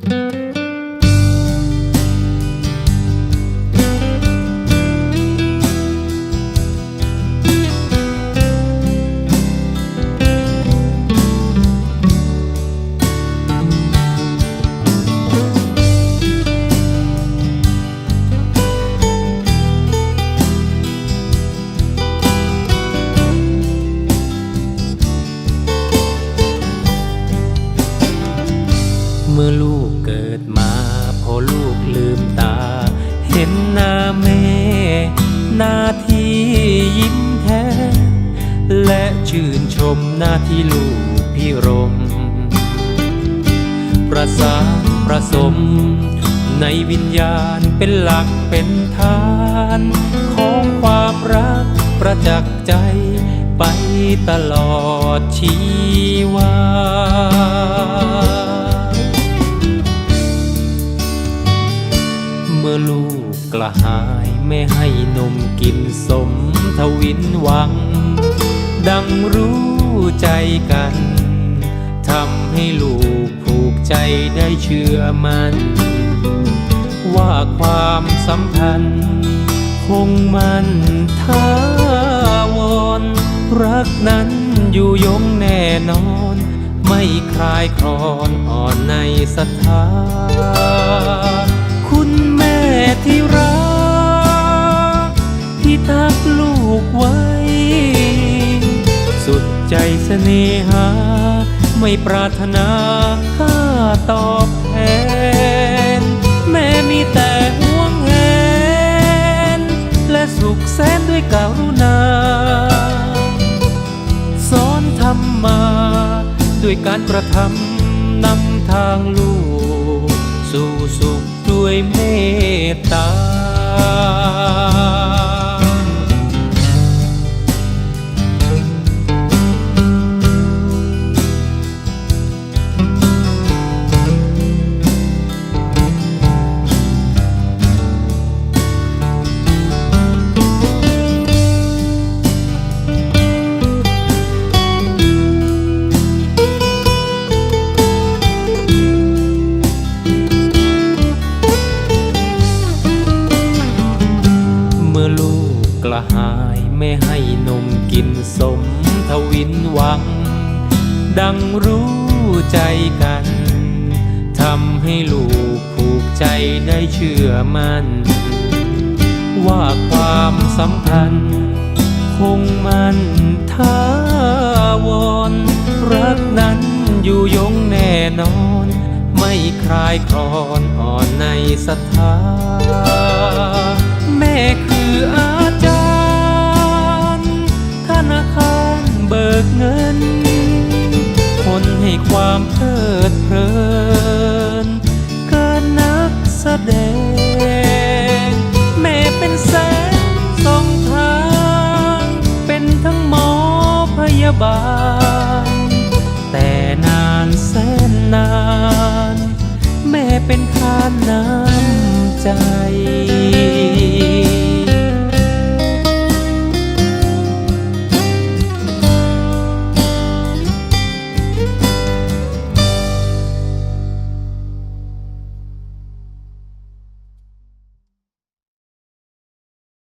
เมื่อลูกเกิดมา พอลูกลืมตา เห็นหน้าแม่หน้าที่ยิ้มแท้และชื่นชมหน้าที่ลูกพิรม ประสานประสม ในวิญญาณเป็นหลักเป็นฐาน ของความรักประจักษ์ใจไปตลอดชีวา หายไม่ให้นมกินสมทวินหวัง ดังรู้ใจกันทำให้ลูกผูกใจได้เชื่อมัน ว่าความสัมพันธ์ คงมันท้าวรรักนั้นอยู่ยงแน่นอน ไม่คลายคลอนอ่อนในศรัทธาคุ ใจเสน่หา ไม่ปรารถนาค่าตอบแทน แม่มีแต่ห่วงแหน และสุขแสนด้วยกรุณา สอนธรรมมา ด้วยการกระทำนำทางลูกสู่สุข ไม่ให้นมกินสมทวินหวัง ดังรู้ใจกัน ทำให้ลูกผูกใจได้เชื่อมัน่น ว่าความสัมพันธ์ คงมันทาวร รักนั้นอยู่ยงแน่นอน ไม่คลายคลอนอ่อนในศรัทธาแม่ บาล แต่นานแสนนาน แม่เป็นทานน้ำใจ